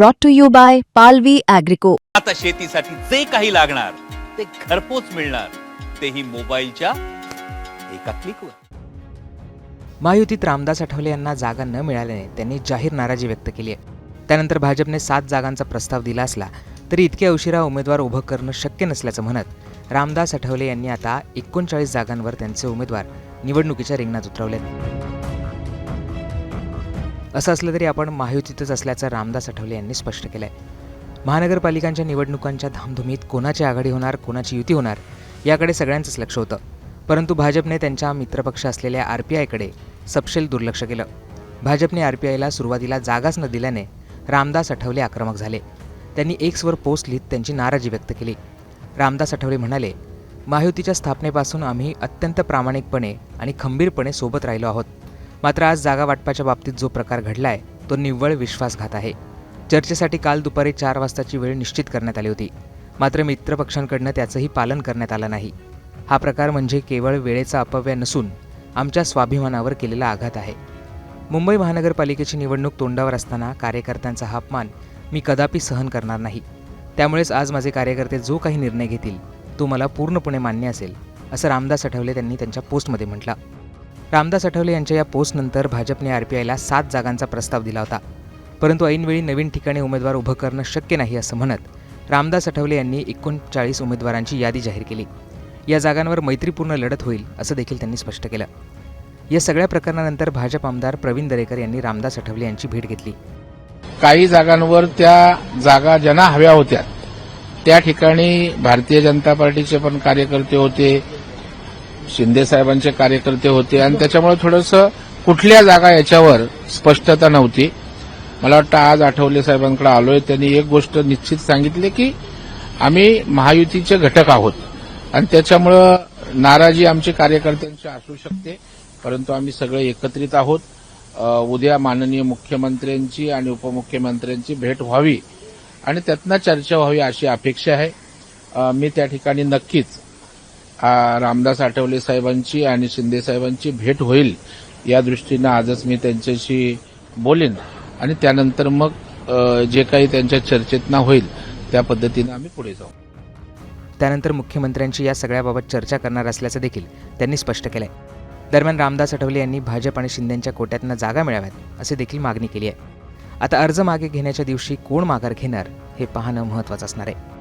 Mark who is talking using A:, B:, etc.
A: brought to you by Palvi Agrico.
B: आता शेतीसाठी जे काही लागणार ते घरपोच मिळणार. तेही मोबाईलच्या एका क्लिकवर.
C: महायुतीत रामदास आठवले यांना जागा न मिळाल्याने त्यांनी जाहीर नाराजी व्यक्त केली आहे. त्यानंतर भाजपने सात जागांचा प्रस्ताव दिला असला तरी इतक्या उशिरा उमेदवार उभं करणं शक्य नसल्याचं म्हणत रामदास आठवले यांनी आता एकोणचाळीस जागांवर त्यांचे उमेदवार निवडणुकीच्या रिंगणात उतरवलेत. असं असलं तरी आपण महायुतीतच असल्याचं रामदास आठवले यांनी स्पष्ट केलं आहे महानगरपालिकांच्या निवडणुकांच्या धामधुमीत कोणाची आघाडी होणार कोणाची युती होणार याकडे सगळ्यांचंच लक्ष होतं. परंतु भाजपने त्यांच्या मित्रपक्ष असलेल्या आर पी आयकडे सपशेल दुर्लक्ष केलं. भाजपने आर पी आयला सुरुवातीला जागाच न दिल्याने रामदास आठवले आक्रमक झाले. त्यांनी एक्सवर पोस्ट लिहित त्यांची नाराजी व्यक्त केली. रामदास आठवले म्हणाले महायुतीच्या स्थापनेपासून आम्ही अत्यंत प्रामाणिकपणे आणि खंबीरपणे सोबत राहिलो आहोत. मात्र आज जागा वाटपाच्या बाबतीत जो प्रकार घडलाय तो निव्वळ विश्वासघात आहे. चर्चेसाठी काल दुपारी चार वाजताची वेळ निश्चित करण्यात आली होती. मात्र मित्रपक्षांकडनं त्याचंही पालन करण्यात आलं नाही. हा प्रकार म्हणजे केवळ वेळेचा अपव्यय नसून आमच्या स्वाभिमानावर केलेला आघात आहे. मुंबई महानगरपालिकेची निवडणूक तोंडावर असताना कार्यकर्त्यांचा हा अपमान मी कदापि सहन करणार नाही. त्यामुळेच आज माझे कार्यकर्ते जो काही निर्णय घेतील तो मला पूर्णपणे मान्य असेल असं रामदास आठवले त्यांनी त्यांच्या पोस्टमध्ये म्हटलं. रामदास आठवले यांच्या या पोस्टनंतर भाजपने आर पी आयला सात जागांचा प्रस्ताव दिला होता. परंतु ऐनवेळी नवीन ठिकाणी उमेदवार उभं करणं शक्य नाही असं म्हणत रामदास आठवले यांनी एकोणचाळीस उमेदवारांची यादी जाहीर केली. या जागांवर मैत्रीपूर्ण लढत होईल असं देखील त्यांनी स्पष्ट केलं. या सगळ्या प्रकरणानंतर भाजप आमदार प्रवीण दरेकर यांनी रामदास आठवले यांची भेट घेतली.
D: काही जागांवर त्या जागा ज्यांना हव्या होत्या त्या ठिकाणी भारतीय जनता पार्टीचे पण कार्यकर्ते होते शिंदे साहेबांचे कार्यकर्ते होते आणि त्याच्यामुळे थोडंसं कुठल्या जागा याच्यावर स्पष्टता नव्हती. मला वाटतं आज आठवले साहेबांकडे आलोय. त्यांनी एक गोष्ट निश्चित सांगितली की आम्ही महायुतीचे घटक आहोत. आणि त्याच्यामुळं नाराजी आमची कार्यकर्त्यांची असू शकते परंतु आम्ही सगळे एकत्रित आहोत. उद्या माननीय मुख्यमंत्र्यांची आणि उपमुख्यमंत्र्यांची भेट व्हावी आणि त्यातनं चर्चा व्हावी अशी अपेक्षा आहे. मी त्या ठिकाणी नक्कीच रामदास आठवले साहेबांची आणि शिंदे साहेबांची भेट होईल या दृष्टीनं आजच मी त्यांच्याशी बोलेन. आणि त्यानंतर मग जे काही त्यांच्या चर्चेतना होईल त्या पद्धतीनं आम्ही पुढे जाऊ.
C: त्यानंतर मुख्यमंत्र्यांची या सगळ्याबाबत चर्चा करणार असल्याचं देखील त्यांनी स्पष्ट केलंय. दरम्यान रामदास आठवले यांनी भाजप आणि शिंदेच्या कोट्यातनं जागा मिळाव्यात अशी देखील मागणी केली आहे आता अर्ज मागे घेण्याच्या दिवशी कोण माघार घेणार हे पाहणं महत्त्वाचं असणार आहे.